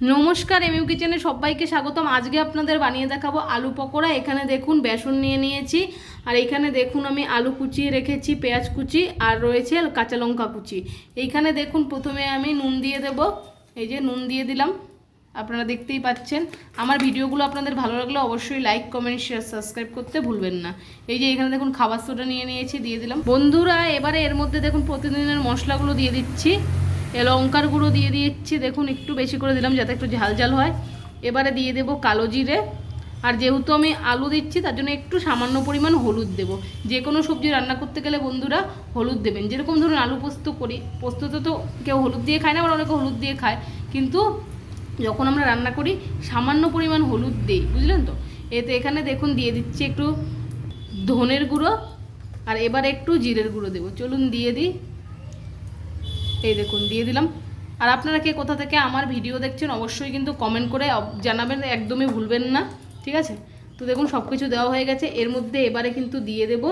নমস্কার এমইউ কিচেনে সবাইকে স্বাগতম। আজকে আপনাদের বানিয়ে দেখাবো আলু পকোড়া। এখানে দেখুন, বেসন নিয়ে নিয়েছি। আর এখানে দেখুন, আমি আলু কুচিয়ে রেখেছি, পেঁয়াজ কুচি, আর রয়েছে কাঁচা লঙ্কা কুচি। এইখানে দেখুন, প্রথমে আমি নুন দিয়ে দেব। এই যে নুন দিয়ে দিলাম। আপনারা দেখতেই পাচ্ছেন। আমার ভিডিওগুলো আপনাদের ভালো লাগলে অবশ্যই লাইক কমেন্ট শেয়ার সাবস্ক্রাইব করতে ভুলবেন না। এই যে এখানে দেখুন, খাবার সোডা নিয়ে নিয়েছি, দিয়ে দিলাম। বন্ধুরা, এবারে এর মধ্যে দেখুন, প্রতিদিনের মশলাগুলো দিয়ে দিচ্ছি। লঙ্কার গুঁড়ো দিয়ে দিচ্ছি দেখুন একটু বেশি করে দিলাম যাতে একটু ঝাল ঝাল হয়। এবারে দিয়ে দেবো কালো জিরে। আর যেহেতু আমি আলু দিচ্ছি, তার জন্য একটু সামান্য পরিমাণ হলুদ দেবো। যে কোনো সবজি রান্না করতে গেলে বন্ধুরা হলুদ দেবেন। যেরকম ধরুন আলু পোস্ত করি, পোস্ততে তো কেউ হলুদ দিয়ে খায় না, আবার অনেকে হলুদ দিয়ে খায়। কিন্তু যখন আমরা রান্না করি, সামান্য পরিমাণ হলুদ দিই, বুঝলেন তো? এতে এখানে দেখুন দিয়ে দিচ্ছি একটু ধনের গুঁড়ো, আর এবার একটু জিরের গুঁড়ো দেবো। চলুন দিয়ে দিই। এই দেখুন, দিয়ে দিলাম। আর আপনারা কে কোথা থেকে আমার ভিডিও দেখছেন, অবশ্যই কিন্তু কমেন্ট করে জানাবেন, একদমই ভুলবেন না, ঠিক আছে? তো দেখুন সব কিছু দেওয়া হয়ে গেছে। এর মধ্যে এবারে কিন্তু দিয়ে দেব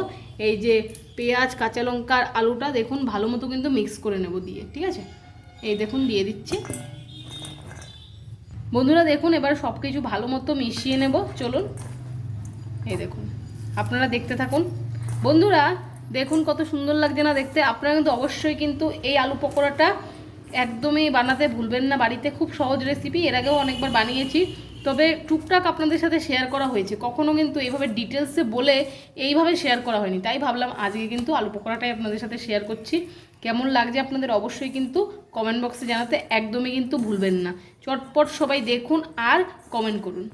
এই যে পেঁয়াজ, কাঁচা লঙ্কার আলুটা, দেখুন, ভালো মতো কিন্তু মিক্স করে নেব দিয়ে, ঠিক আছে? এই দেখুন, দিয়ে দিচ্ছি। বন্ধুরা, দেখুন, এবার সব কিছু ভালো মতো মিশিয়ে নেব। চলুন, এই দেখুন, আপনারা দেখতে থাকুন। বন্ধুরা দেখুন কত সুন্দর লাগছে না দেখতে। আপনারা কিন্তু অবশ্যই কিন্তু এই আলু পকোড়াটা একদমই বানাতে ভুলবেন না। বাড়িতে খুব সহজ রেসিপি এর আগেও অনেকবার বানিয়েছি। তবে টুকটাক আপনাদের সাথে শেয়ার করা হয়েছে। কখনো কিন্তু এইভাবে ডিটেলসে বলে এইভাবে শেয়ার করা হয়নি। তাই ভাবলাম আজকে কিন্তু আলু পকোড়াটাই আপনাদের সাথে শেয়ার করছি। কেমন লাগছে আপনাদের অবশ্যই কিন্তু কমেন্ট বক্সে জানাতে একদমই কিন্তু ভুলবেন না। চটপট সবাই দেখুন আর কমেন্ট করুন।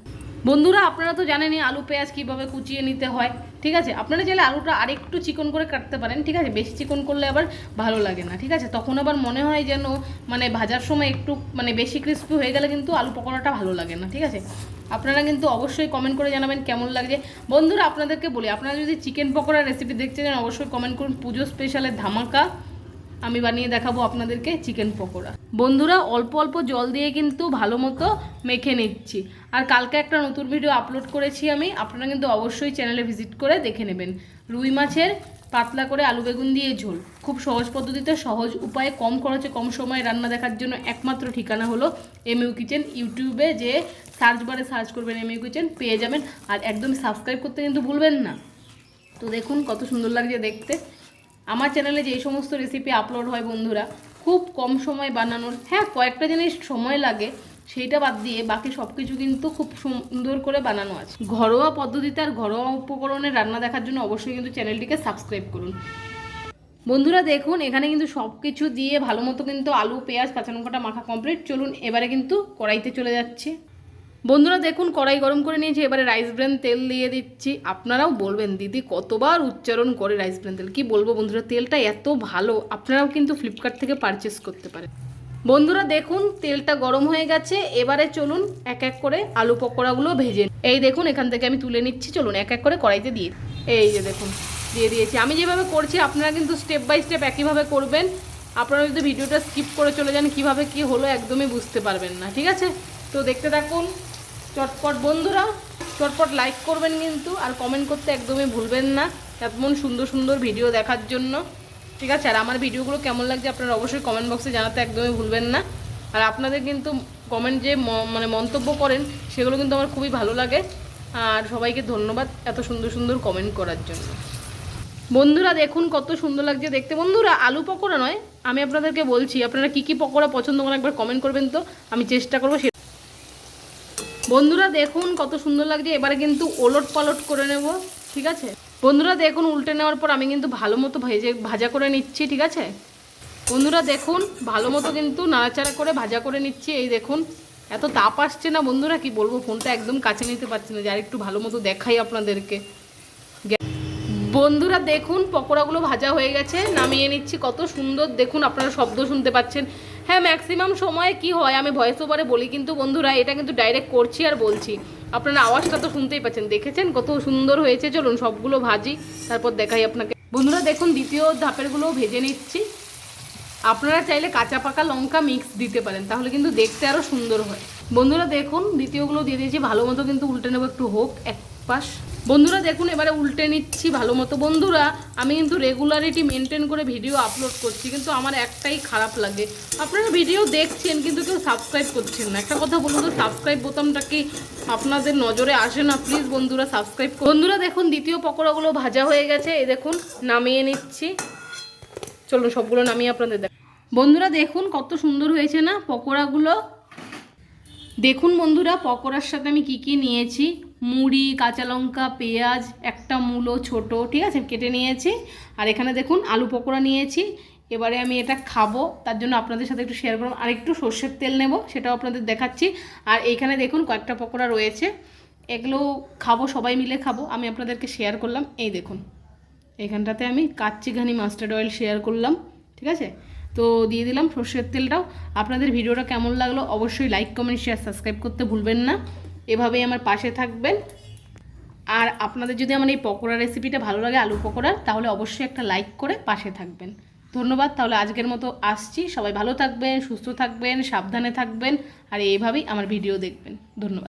বন্ধুরা, আপনারা তো জানেনই আলু, পেঁয়াজ কীভাবে কুচিয়ে নিতে হয়, ঠিক আছে? আপনারা চাইলে আলুটা আরেকটু চিকন করে কাটতে পারেন, ঠিক আছে? বেশি চিকন করলে আবার ভালো লাগে না, ঠিক আছে? তখন আবার মনে হয় যেন মানে ভাজার সময় একটু মানে বেশি ক্রিস্পি হয়ে গেলে কিন্তু আলু পকোড়াটা ভালো লাগে না, ঠিক আছে? আপনারা কিন্তু অবশ্যই কমেন্ট করে জানাবেন কেমন লাগছে। বন্ধুরা, আপনাদেরকে বলি, আপনারা যদি চিকেন পকোড়ার রেসিপি দেখতে চান, অবশ্যই কমেন্ট করুন পুজো স্পেশালের ধামাকা। আমি বানিয়ে দেখাবো আপনাদেরকে চিকেন পকোড়া। বন্ধুরা, অল্প অল্প জল দিয়ে কিন্তু ভালো মতো মেখে নিচ্ছি। আর কালকে একটা নতুন ভিডিও আপলোড করেছি আমি, আপনারা কিন্তু অবশ্যই চ্যানেলে ভিজিট করে দেখে নেবেন। রুই মাছের পাতলা করে আলু বেগুন দিয়ে ঝোল। খুব সহজ পদ্ধতিতে, সহজ উপায়ে, কম খরচে, কম সময়ে রান্না দেখার জন্য একমাত্র ঠিকানা হলো এমইউ কিচেন ইউটিউবে যে সার্চ বারে সার্চ করবেন এমইউ কিচেন পেয়ে যাবেন। আর একদম সাবস্ক্রাইব করতে কিন্তু ভুলবেন না। তো দেখুন কত সুন্দর লাগছে দেখতে। আমার চ্যানেলে যেই সমস্ত রেসিপি আপলোড হয় বন্ধুরা, খুব কম সময় বানানোর হ্যাঁ কয়েকটা জিনিস সময় লাগে, সেইটা বাদ দিয়ে বাকি সব কিছু কিন্তু খুব সুন্দর করে বানানো আছে। ঘরোয়া পদ্ধতিতে আর ঘরোয়া উপকরণে রান্না দেখার জন্য অবশ্যই কিন্তু চ্যানেলটিকে সাবস্ক্রাইব করুন। বন্ধুরা দেখুন, এখানে কিন্তু সব কিছু দিয়ে ভালো মতো কিন্তু আলু, পেঁয়াজ কাঁচা লঙ্কাটা মাখা কমপ্লিট চলুন, এবারে কিন্তু কড়াইতে চলে যাচ্ছে। বন্ধুরা দেখুন, কড়াই গরম করে নিয়েছি, এবারে রাইস ব্রেন তেল দিয়ে দিচ্ছি। আপনারাও বলবেন, দিদি, কতবার উচ্চারণ করে রাইস ব্রেন তেল? কি বলব বন্ধুরা, তেলটা এত ভালো, আপনারাও কিন্তু ফ্লিপকার্ট থেকে পারচেস করতে পারেন। বন্ধুরা দেখুন, তেলটা গরম হয়ে গেছে, এবারে চলুন এক এক করে আলু পকোড়াগুলো ভেজে এই দেখুন, এখান থেকে আমি তুলে নিচ্ছি, চলুন এক এক করে কড়াইতে দিয়ে এই যে দেখুন, দিয়ে দিয়েছি। আমি যেভাবে করছি, আপনারা কিন্তু স্টেপ বাই স্টেপ একইভাবে করবেন। আপনারা যদি ভিডিওটা স্কিপ করে চলে যান, কীভাবে কি হলো একদমই বুঝতে পারবেন না, ঠিক আছে? তো দেখতে থাকুন। চটপট বন্ধুরা, চটপট লাইক করবেন কিন্তু, আর কমেন্ট করতে একদমই ভুলবেন না। এমন সুন্দর সুন্দর ভিডিও দেখার জন্য। ঠিক আছে, আর আমার ভিডিওগুলো কেমন লাগছে আপনারা অবশ্যই কমেন্ট বক্সে জানাতে একদমই ভুলবেন না। আর আপনাদের কিন্তু কমেন্ট যে মানে মন্তব্য করেন, সেগুলো কিন্তু আমার খুবই ভালো লাগে। আর সবাইকে ধন্যবাদ এত সুন্দর সুন্দর কমেন্ট করার জন্য। বন্ধুরা, দেখুন কত সুন্দর লাগছে দেখতে। বন্ধুরা, আলু পকোড়া নয়, আমি আপনাদেরকে বলছি, আপনারা কি কি পকোড়া পছন্দ করেন একবার কমেন্ট করবেন তো, আমি চেষ্টা করব বন্ধুরা দেখুন কত সুন্দর লাগছে। এবারে কিন্তু ওলট পালট করে নেব, ঠিক আছে? বন্ধুরা দেখুন উল্টে নেওয়ার পর আমি কিন্তু ভালো মতো ভেজে, ভাজা করে নিচ্ছি, ঠিক আছে? বন্ধুরা দেখুন ভালো মতো কিন্তু নাড়াচাড়া করে ভাজা করে নিচ্ছি। এই দেখুন, এত তাপ আসছে না বন্ধুরা, কি বলব? ফোনটা একদম কাছে নিতে পারছি না, যে আর একটু ভালো মতো দেখাই আপনাদেরকে। বন্ধুরা দেখুন পকোড়াগুলো ভাজা হয়ে গেছে, নামিয়ে নিচ্ছি। কত সুন্দর, দেখুন আপনারা শব্দ শুনতে পাচ্ছেন। হ্যাঁ ম্যাক্সিমাম সময় কি হয়, আমি ভয়েস ওভারে বলি, কিন্তু বন্ধুরা, এটা কিন্তু ডাইরেক্ট করছি আর বলছি। আপনারা আওয়াজটা তো শুনতেই পাচ্ছেন, দেখেছেন? কত সুন্দর হয়েছে, চলুন সবগুলো ভাজি, তারপর দেখাই আপনাকে। বন্ধুরা, দেখুন, দ্বিতীয় ধাপেরগুলোও ভেজে নিচ্ছি। আপনারা চাইলে কাঁচা পাকা লঙ্কা মিক্স দিতে পারেন, তাহলে কিন্তু দেখতে আরও সুন্দর হয়। বন্ধুরা, দেখুন, দ্বিতীয়গুলো দিয়ে দিয়েছি, ভালো মতো কিন্তু উল্টে নেব একটু হোক, এক পাশ। বন্ধুরা দেখুন, এবারে উল্টে নিচ্ছি ভালো মতো। বন্ধুরা, আমি কিন্তু রেগুলারিটি মেনটেন করে ভিডিও আপলোড করছি, কিন্তু আমার একটাই খারাপ লাগে। আপনারা ভিডিও দেখছেন, কিন্তু কেউ সাবস্ক্রাইব করছেন না। একটা কথা বলুন তো সাবস্ক্রাইব বোতামটা কি আপনাদের নজরে আসে না? প্লিজ বন্ধুরা সাবস্ক্রাইব বন্ধুরা, দেখুন, দ্বিতীয় পকোড়াগুলো ভাজা হয়ে গেছে। এই দেখুন, নামিয়ে নিচ্ছি। চলুন সবগুলো নামিয়ে আপনাদের দেখ বন্ধুরা, দেখুন, কত সুন্দর হয়েছে না পকোড়াগুলো? দেখুন, বন্ধুরা, পকোড়ার সাথে আমি কি কি নিয়েছি। মুড়ি, কাঁচা লঙ্কা, পেঁয়াজ, একটা মূলো ছোট, ঠিক আছে? কেটে নিয়েছি। আর এখানে দেখুন, আলু পকোড়া নিয়েছি। এবারে আমি এটা খাব। তার জন্য আপনাদের সাথে একটু শেয়ার করব। আর একটু সর্ষের তেল নেব, সেটাও আপনাদের দেখাচ্ছি। আর এইখানে দেখুন, কয়েকটা পকোড়া রয়েছে। এগুলো খাব, সবাই মিলে খাব। আমি আপনাদেরকে শেয়ার করলাম। এই দেখুন, এখানটাতে আমি kachchi ghani mustard oil share করলাম, ঠিক আছে? তো দিয়ে দিলাম সর্ষের তেলটাও। আপনাদের ভিডিওটা কেমন লাগল অবশ্যই লাইক কমেন্ট শেয়ার সাবস্ক্রাইব করতে ভুলবেন না। এভাবেই আমার পাশে থাকবেন। আর আপনাদের যদি আমার এই পকোড়া রেসিপিটা ভালো লাগে, আলু পকোড়া, তাহলে অবশ্যই একটা লাইক করে পাশে থাকবেন। ধন্যবাদ, তাহলে আজকের মতো আসছি। সবাই ভালো থাকবেন, সুস্থ থাকবেন, সাবধানে থাকবেন, আর এইভাবেই আমার ভিডিও দেখবেন। ধন্যবাদ।